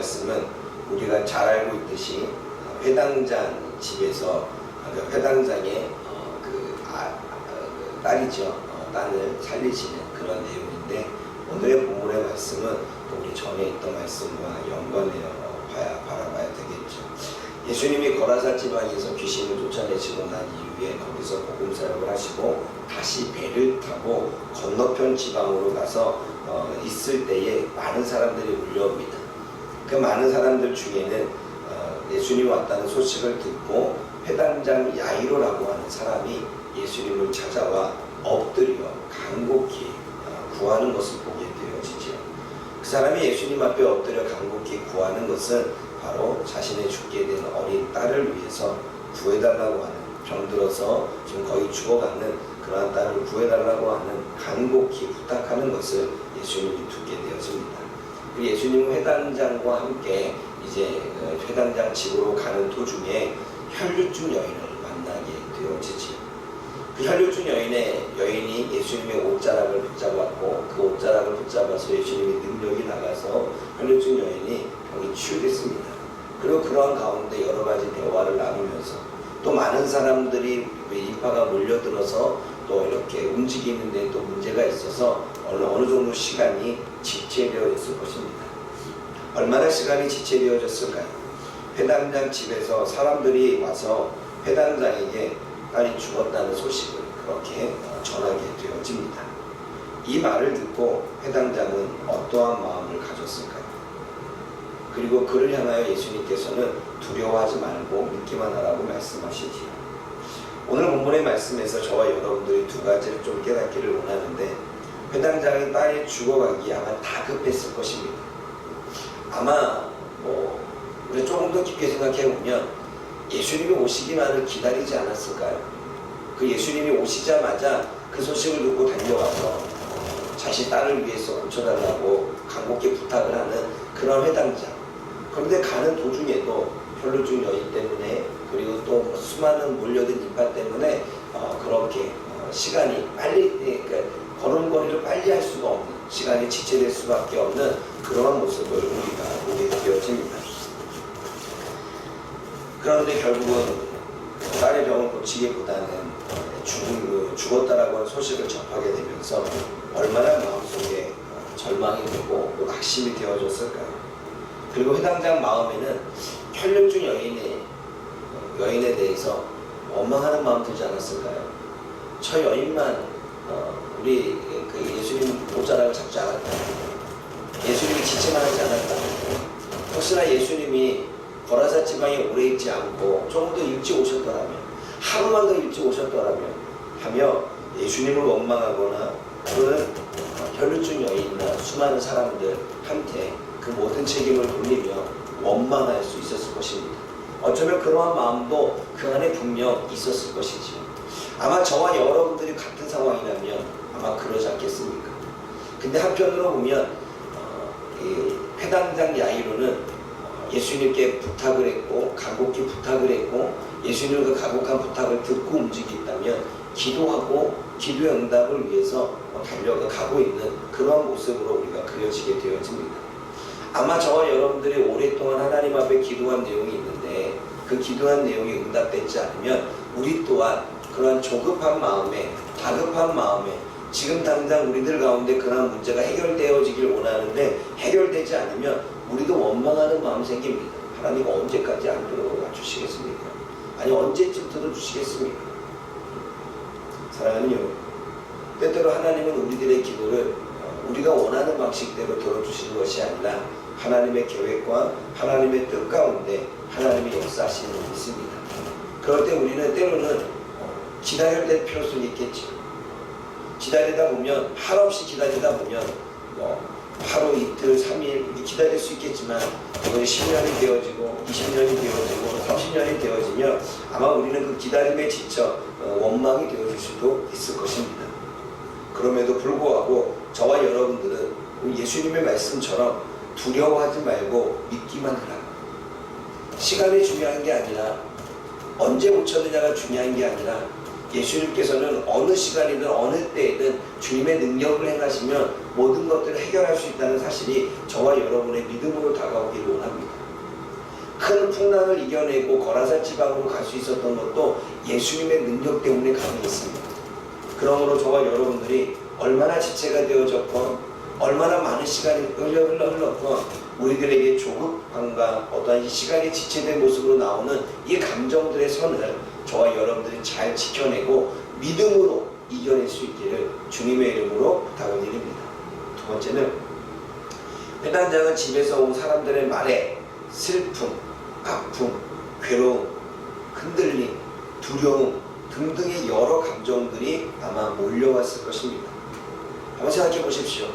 말씀은 우리가 잘 알고 있듯이 어, 회당장 집에서 아, 그 회당장의 어, 그, 아, 어, 그 딸이죠. 어, 딸을 살리시는 그런 내용인데 오늘의 본문의 말씀은 또 우리 전에 있던 말씀과 연관해요. 봐야 바라봐야 되겠죠. 예수님이 거라사 지방에서 귀신을 쫓아내시고 난 이후에 거기서 복음 사역을 하시고 다시 배를 타고 건너편 지방으로 가서 어, 있을 때에 많은 사람들이 몰려옵니다. 그 많은 사람들 중에는 어, 예수님이 왔다는 소식을 듣고 회당장 야이로라고 하는 사람이 예수님을 찾아와 엎드려 간곡히 어, 구하는 것을 보게 되어지죠. 그 사람이 예수님 앞에 엎드려 간곡히 구하는 것은 바로 자신의 죽게 된 어린 딸을 위해서 구해달라고 하는 병들어서 지금 거의 죽어가는 그러한 딸을 구해달라고 하는 간곡히 부탁하는 것을 예수님이 듣게 되어집니다. 그 예수님은 회당장과 함께 이제 그 회당장 집으로 가는 도중에 혈류증 여인을 만나게 되어지지요. 그 혈류증 여인의 여인이 예수님의 옷자락을 붙잡았고 그 옷자락을 붙잡아서 예수님의 능력이 나가서 혈류증 여인이 병이 치유됐습니다. 그리고 그러한 가운데 여러 가지 대화를 나누면서 또 많은 사람들이 인파가 몰려들어서 또 이렇게 움직이는데 또 문제가 있어서 어느 정도 시간이 지체되어졌을 것입니다. 얼마나 시간이 지체되어졌을까요? 회당장 집에서 사람들이 와서 회당장에게 딸이 죽었다는 소식을 그렇게 어, 전하게 되어집니다. 이 말을 듣고 회당장은 어떠한 마음을 가졌을까요? 그리고 그를 향하여 예수님께서는 두려워하지 말고 믿기만 하라고 말씀하시지요. 오늘 본문의 말씀에서 저와 여러분들이 두 가지를 좀 깨닫기를 원하는데 회당장이 딸이 죽어가기에 아마 다급했을 것입니다. 아마 뭐 우리 조금 더 깊게 생각해 보면 예수님이 오시기만을 기다리지 않았을까요? 그 예수님이 오시자마자 그 소식을 듣고 달려와서 자신 딸을 위해서 고쳐달라고 간곡히 부탁을 하는 그런 회당장. 그런데 가는 도중에도 혈루증 여인 때문에 그리고 또 수많은 몰려든 인파 때문에 어, 그렇게 어, 시간이 빨리 예, 그러니까 걸음걸이를 빨리 할 수가 없는 시간이 지체될 수밖에 없는 그러한 모습을 우리가 보게 되어집니다. 그런데 결국은 딸의 병을 고치기보다는 죽은 그 죽었다라고 하는 소식을 접하게 되면서 얼마나 마음속에 어, 절망이 되고 또 낙심이 되어졌을까요? 그리고 해당장 마음에는 혈류증 여인의 어, 여인에 대해서 원망하는 마음 들지 않았을까요? 저 여인만 어, 우리 그 예수님 옷자락을 잡지 않았다. 예수님이 지체만 하지 않았다. 혹시나 예수님이 거라사 지방에 오래 있지 않고 조금 더 일찍 오셨더라면 하루만 더 일찍 오셨더라면 하며 예수님을 원망하거나 어, 혈류증 여인이나 수많은 사람들한테 그 모든 책임을 돌리며 원망할 수 있었을 것입니다. 어쩌면 그러한 마음도 그 안에 분명 있었을 것이지요. 아마 저와 여러분들이 같은 상황이라면 아마 그러지 않겠습니까? 근데 한편으로 보면 어, 이 회당장 야이로는 어, 예수님께 부탁을 했고 간곡히 부탁을 했고 예수님 그 간곡한 부탁을 듣고 움직였다면 기도하고 기도의 응답을 위해서 어, 달려가고 있는 그러한 모습으로 우리가 그려지게 되어집니다. 아마 저와 여러분들이 오랫동안 하나님 앞에 기도한 내용이 있는데 그 기도한 내용이 응답되지 않으면 우리 또한 그러한 조급한 마음에 다급한 마음에 지금 당장 우리들 가운데 그러한 문제가 해결되어지길 원하는데 해결되지 않으면 우리도 원망하는 마음 생깁니다. 하나님 언제까지 안 들어주시겠습니까? 아니 언제쯤 들어주시겠습니까? 사랑하는 여러분 때때로 하나님은 우리들의 기도를 어, 우리가 원하는 방식대로 들어주시는 것이 아니라 하나님의 계획과 하나님의 뜻 가운데 하나님의 역사하시는 일이 있습니다. 그럴 때 우리는 때로는 어, 기다려야 될 필요성이 있겠죠. 기다리다 보면 한없이 기다리다 보면 뭐 하루 이틀 3일 기다릴 수 있겠지만 이건 10년이 되어지고 20년이 되어지고 30년이 되어지면 아마 우리는 그 기다림에 지쳐 어, 원망이 되어질 수도 있을 것입니다. 그럼에도 불구하고 저와 여러분들은 예수님의 말씀처럼 두려워하지 말고 믿기만 하라. 시간이 중요한 게 아니라 언제 고쳤느냐가 중요한 게 아니라 예수님께서는 어느 시간이든 어느 때이든 주님의 능력을 행하시면 모든 것들을 해결할 수 있다는 사실이 저와 여러분의 믿음으로 다가오기를 원합니다. 큰 풍랑을 이겨내고 거라산 지방으로 갈 수 있었던 것도 예수님의 능력 때문에 가능했습니다. 그러므로 저와 여러분들이 얼마나 지체가 되어졌건 얼마나 많은 시간이 흘러 흘러 흘렀건 우리들에게 조급함과 어떠한 이 시간이 지체된 모습으로 나오는 이 감정들의 선을 저와 여러분들이 잘 지켜내고 믿음으로 이겨낼 수 있기를 주님의 이름으로 부탁을 드립니다. 두 번째는 회당장은 집에서 온 사람들의 말에 슬픔, 아픔, 괴로움, 흔들림, 두려움 등등의 여러 감정들이 아마 몰려왔을 것입니다. 한번 생각해 보십시오.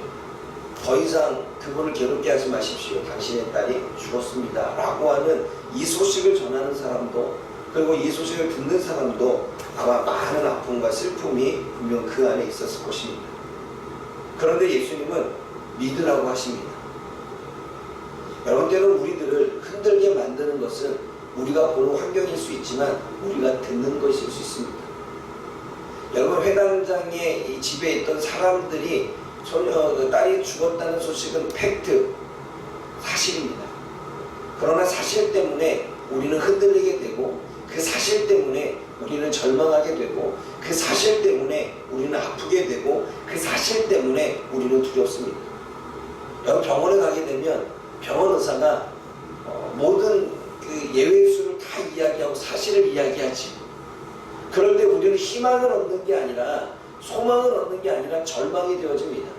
더 이상 그분을 괴롭게 하지 마십시오. 당신의 딸이 죽었습니다. 라고 하는 이 소식을 전하는 사람도 그리고 이 소식을 듣는 사람도 아마 많은 아픔과 슬픔이 분명 그 안에 있었을 것입니다. 그런데 예수님은 믿으라고 하십니다. 여러분 때는 우리들을 흔들게 만드는 것은 우리가 보는 환경일 수 있지만 우리가 듣는 것일 수 있습니다. 여러분 회당장의 이 집에 있던 사람들이 소녀 그 딸이 죽었다는 소식은 팩트 사실입니다. 그러나 사실 때문에 우리는 흔들리게 되고 그 사실 때문에 우리는 절망하게 되고 그 사실 때문에 우리는 아프게 되고 그 사실 때문에 우리는 두렵습니다. 여러분 병원에 가게 되면 병원 의사가 어, 모든 그 예외 수를 다 이야기하고 사실을 이야기하지. 그런데 우리는 희망을 얻는 게 아니라 소망을 얻는 게 아니라 절망이 되어집니다.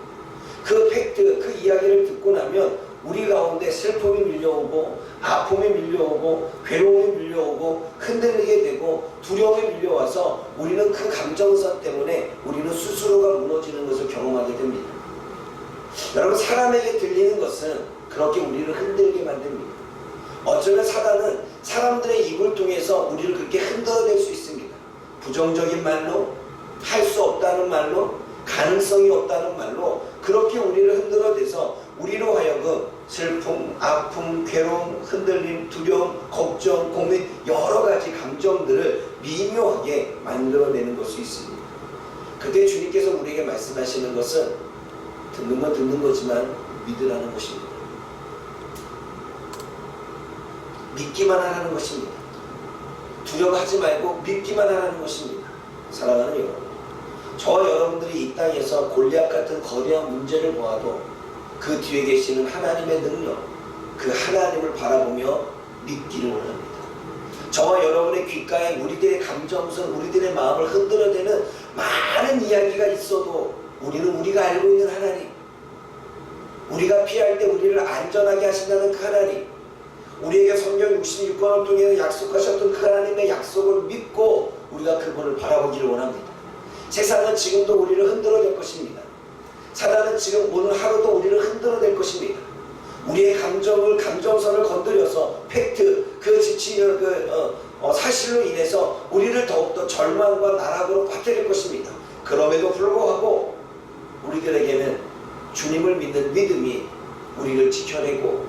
그 팩트, 그 이야기를 듣고 나면 우리 가운데 슬픔이 밀려오고 아픔이 밀려오고 괴로움이 밀려오고 흔들리게 되고 두려움이 밀려와서 우리는 그 감정선 때문에 우리는 스스로가 무너지는 것을 경험하게 됩니다. 여러분 사람에게 들리는 것은 그렇게 우리를 흔들게 만듭니다. 어쩌면 사단은 사람들의 입을 통해서 우리를 그렇게 흔들어낼 수 있습니다. 부정적인 말로 할 수 없다는 말로 가능성이 없다는 말로 그렇게 우리를 흔들어대서 우리로 하여금 슬픔, 아픔, 괴로움, 흔들림, 두려움, 걱정, 고민 여러 가지 감정들을 미묘하게 만들어내는 것이 있습니다. 그때 주님께서 우리에게 말씀하시는 것은 듣는 건 듣는 거지만 믿으라는 것입니다. 믿기만 하라는 것입니다. 두려워하지 말고 믿기만 하라는 것입니다. 사랑하는 여러분. 저와 여러분들이 이 땅에서 골리앗 같은 거대한 문제를 보아도 그 뒤에 계시는 하나님의 능력, 그 하나님을 바라보며 믿기를 원합니다. 저와 여러분의 귓가에 우리들의 감정선, 우리들의 마음을 흔들어대는 많은 이야기가 있어도 우리는 우리가 알고 있는 하나님, 우리가 피할 때 우리를 안전하게 하신다는 그 하나님, 우리에게 성경 66권을 통해 약속하셨던 그 하나님의 약속을 믿고 우리가 그분을 바라보기를 원합니다. 세상은 지금도 우리를 흔들어댈 것입니다. 사단은 지금 오늘 하루도 우리를 흔들어댈 것입니다. 우리의 감정을 감정선을 건드려서 팩트 그 지치 그 어, 어, 사실로 인해서 우리를 더욱더 절망과 나락으로 빠뜨릴 것입니다. 그럼에도 불구하고 우리들에게는 주님을 믿는 믿음이 우리를 지켜내고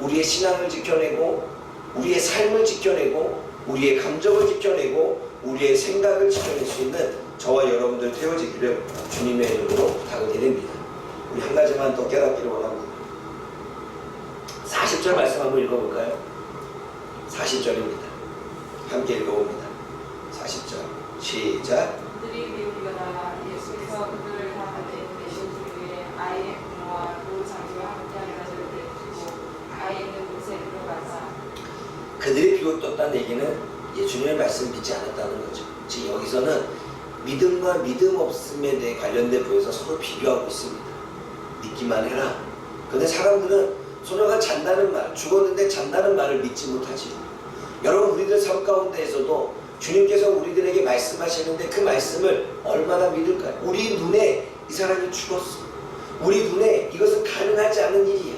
우리의 신앙을 지켜내고 우리의 삶을 지켜내고 우리의 감정을 지켜내고 우리의 생각을 지켜낼 수 있는 저와 여러분들 되어지기를 주님의 이름으로 부탁을 드립니다. 우리 한 가지만 더 깨닫기를 원합니다. 40절 말씀 한번 읽어볼까요? 40절입니다. 함께 읽어봅니다. 40절 시작 그들이 그들이 비웃었다는 얘기는 예수님의 말씀 믿지 않았다는 거죠. 지금 여기서는 믿음과 믿음 없음에 대해 관련된 부에서 서로 비교하고 있습니다. 믿기만 해라. 근데 사람들은 소녀가 잔다는 말, 죽었는데 잔다는 말을 믿지 못하지. 여러분 우리들 삶 가운데에서도 주님께서 우리들에게 말씀하시는데 그 말씀을 얼마나 믿을까요? 우리 눈에 이 사람이 죽었어. 우리 눈에 이것은 가능하지 않은 일이야.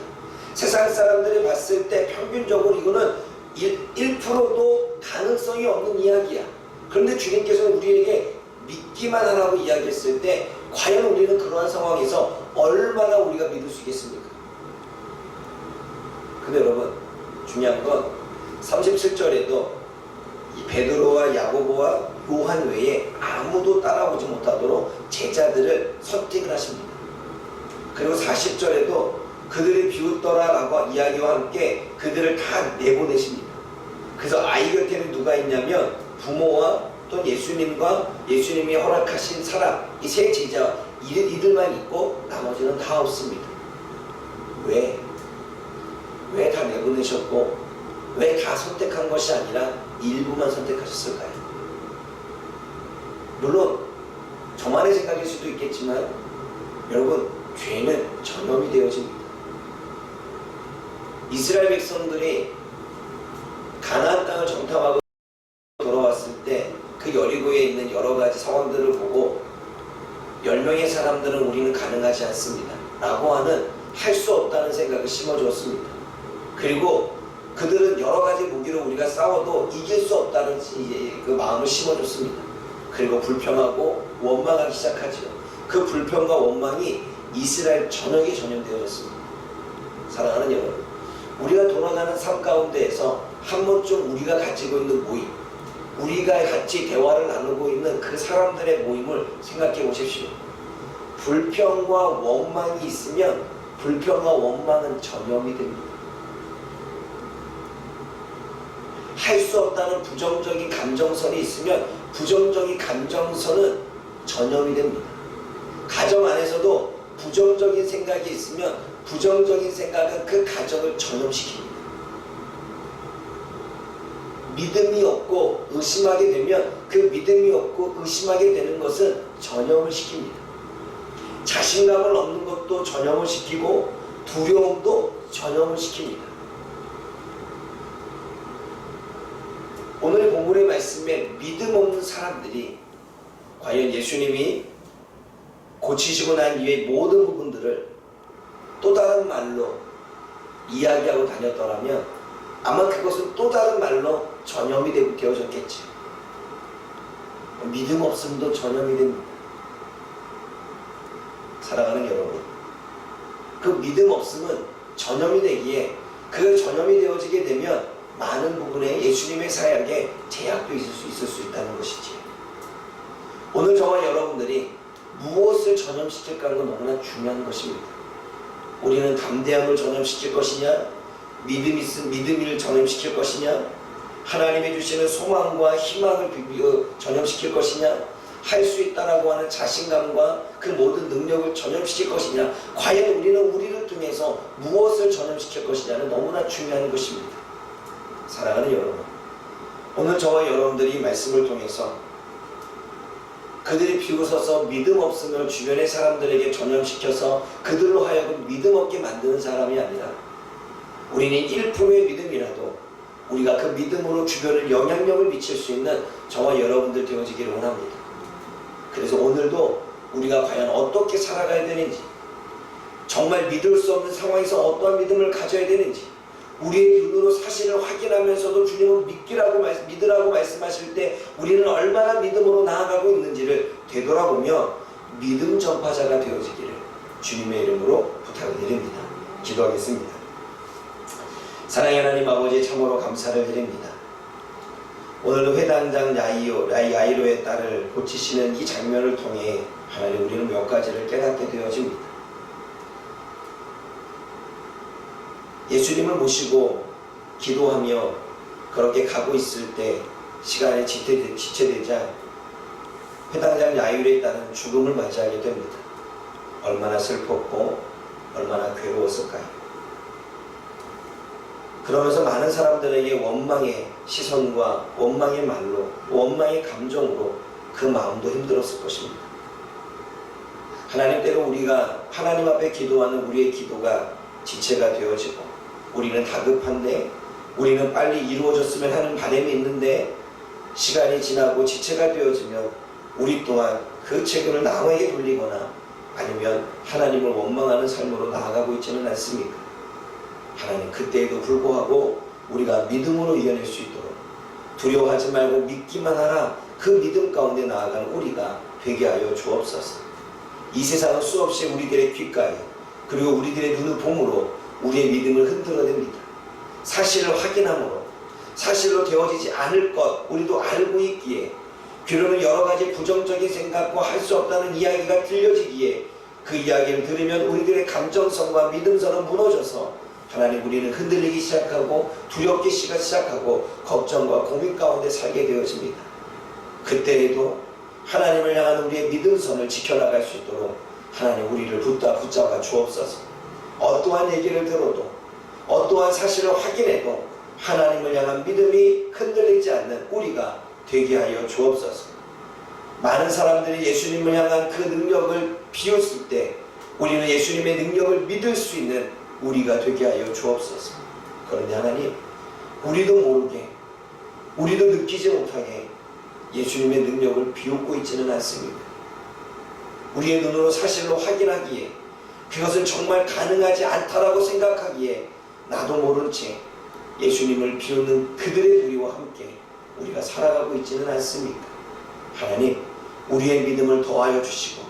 세상 사람들이 봤을 때 평균적으로 이거는 1, 1%도 가능성이 없는 이야기야. 그런데 주님께서는 우리에게 믿기만 하라고 이야기했을 때 과연 우리는 그러한 상황에서 얼마나 우리가 믿을 수 있겠습니까? 근데 여러분 중요한 건 37절에도 이 베드로와 야고보와 요한 외에 아무도 따라오지 못하도록 제자들을 선택을 하십니다. 그리고 40절에도 그들이 비웃더라라고 이야기와 함께 그들을 다 내보내십니다. 그래서 아이 곁에는 누가 있냐면 부모와 또 예수님과 예수님이 허락하신 사람 이 세 제자 이들, 이들만 있고 나머지는 다 없습니다. 왜? 왜 다 내보내셨고 왜 다 선택한 것이 아니라 일부만 선택하셨을까요? 물론 저만의 생각일 수도 있겠지만 여러분 죄는 전염이 되어집니다. 이스라엘 백성들이 가나안 땅을 정탐하고 그 여리고에 있는 여러 가지 상황들을 보고 열 명의 사람들은 우리는 가능하지 않습니다. 라고 하는 할 수 없다는 생각을 심어주었습니다. 그리고 그들은 여러 가지 무기로 우리가 싸워도 이길 수 없다는 이- 그 마음을 심어줬습니다. 그리고 불평하고 원망하기 시작하죠. 그 불평과 원망이 이스라엘 전역에 전염되어졌습니다. 사랑하는 여러분, 우리가 돌아가는 삶 가운데에서 한 번쯤 우리가 가지고 있는 모임, 우리가 같이 대화를 나누고 있는 그 사람들의 모임을 생각해 보십시오. 불평과 원망이 있으면 불평과 원망은 전염이 됩니다. 할 수 없다는 부정적인 감정선이 있으면 부정적인 감정선은 전염이 됩니다. 가정 안에서도 부정적인 생각이 있으면 부정적인 생각은 그 가정을 전염시킵니다. 믿음이 없고 의심하게 되면 그 믿음이 없고 의심하게 되는 것은 전염을 시킵니다. 자신감을 얻는 것도 전염을 시키고 두려움도 전염을 시킵니다. 오늘 본문의 말씀에 믿음 없는 사람들이 과연 예수님이 고치시고 난 이후의 모든 부분들을 또 다른 말로 이야기하고 다녔더라면 아마 그것은 또 다른 말로 전염이 되고 되어졌겠죠. 믿음 없음도 전염이 됩니다. 사랑하는 여러분, 그 믿음 없음은 전염이 되기에 그 전염이 되어지게 되면 많은 부분에 예수님의 사역에 제약도 있을 수 있을 수 있다는 것이지. 오늘 저와 여러분들이 무엇을 전염시킬까 하는 건 너무나 중요한 것입니다. 우리는 담대함을 전염시킬 것이냐, 믿음 있음 믿음을 전염시킬 것이냐, 하나님이 주시는 소망과 희망을 전염시킬 것이냐, 할 수 있다라고 하는 자신감과 그 모든 능력을 전염시킬 것이냐, 과연 우리는 우리를 통해서 무엇을 전염시킬 것이냐는 너무나 중요한 것입니다. 사랑하는 여러분, 오늘 저와 여러분들이 이 말씀을 통해서 그들이 비웃어서 믿음 없음을 주변의 사람들에게 전염시켜서 그들로 하여금 믿음 없게 만드는 사람이 아니라 우리는 1%의 믿음이라도 우리가 그 믿음으로 주변을 영향력을 미칠 수 있는 저와 여러분들 되어지기를 원합니다. 그래서 오늘도 우리가 과연 어떻게 살아가야 되는지 정말 믿을 수 없는 상황에서 어떠한 믿음을 가져야 되는지 우리의 눈으로 사실을 확인하면서도 주님을 믿기라고 말- 믿으라고 말씀하실 때 우리는 얼마나 믿음으로 나아가고 있는지를 되돌아보며 믿음 전파자가 되어지기를 주님의 이름으로 부탁을 드립니다. 기도하겠습니다. 사랑의 하나님 아버지 참으로 감사를 드립니다. 오늘도 회당장 야이오, 야이- 야이로의 딸을 고치시는 이 장면을 통해 하나님 우리는 몇 가지를 깨닫게 되어집니다. 예수님을 모시고 기도하며 그렇게 가고 있을 때 시간이 지체, 지체되자 회당장 야율에 따른 죽음을 맞이하게 됩니다. 얼마나 슬펐고 얼마나 괴로웠을까요? 그러면서 많은 사람들에게 원망의 시선과 원망의 말로 원망의 감정으로 그 마음도 힘들었을 것입니다. 하나님 때로 우리가 하나님 앞에 기도하는 우리의 기도가 지체가 되어지고 우리는 다급한데 우리는 빨리 이루어졌으면 하는 바람이 있는데 시간이 지나고 지체가 되어지면 우리 또한 그 책임을 남에게 돌리거나 아니면 하나님을 원망하는 삶으로 나아가고 있지는 않습니까? 하나님 그때에도 불구하고 우리가 믿음으로 이겨낼 수 있도록 두려워하지 말고 믿기만 하라 그 믿음 가운데 나아가는 우리가 되게 하여 주옵소서. 이 세상은 수없이 우리들의 귓가에 그리고 우리들의 눈을 봄으로 우리의 믿음을 흔들어냅니다. 사실을 확인함으로 사실로 되어지지 않을 것 우리도 알고 있기에 귀로는 여러 가지 부정적인 생각과 할 수 없다는 이야기가 들려지기에 그 이야기를 들으면 우리들의 감정성과 믿음선은 무너져서 하나님 우리는 흔들리기 시작하고 두렵기 시작하고 걱정과 고민 가운데 살게 되어집니다. 그때에도 하나님을 향한 우리의 믿음선을 지켜나갈 수 있도록 하나님 우리를 붙잡아 붙잡아 주옵소서. 어떠한 얘기를 들어도 어떠한 사실을 확인해도 하나님을 향한 믿음이 흔들리지 않는 우리가 되게 하여 주옵소서. 많은 사람들이 예수님을 향한 그 능력을 비웃을 때 우리는 예수님의 능력을 믿을 수 있는 우리가 되게 하여 주옵소서. 그런데 하나님, 우리도 모르게, 우리도 느끼지 못하게 예수님의 능력을 비웃고 있지는 않습니다. 우리의 눈으로 사실로 확인하기에 그것은 정말 가능하지 않다라고 생각하기에 나도 모른 채 예수님을 비웃는 그들의 우리와 함께 우리가 살아가고 있지는 않습니까? 하나님, 우리의 믿음을 더하여 주시고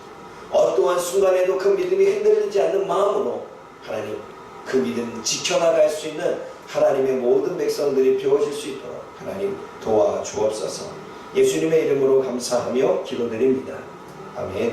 어떠한 순간에도 그 믿음이 흔들리지 않는 마음으로 하나님 그 믿음 지켜나갈 수 있는 하나님의 모든 백성들이 되어질 수 있도록 하나님 도와 주옵소서. 예수님의 이름으로 감사하며 기도드립니다. 아멘.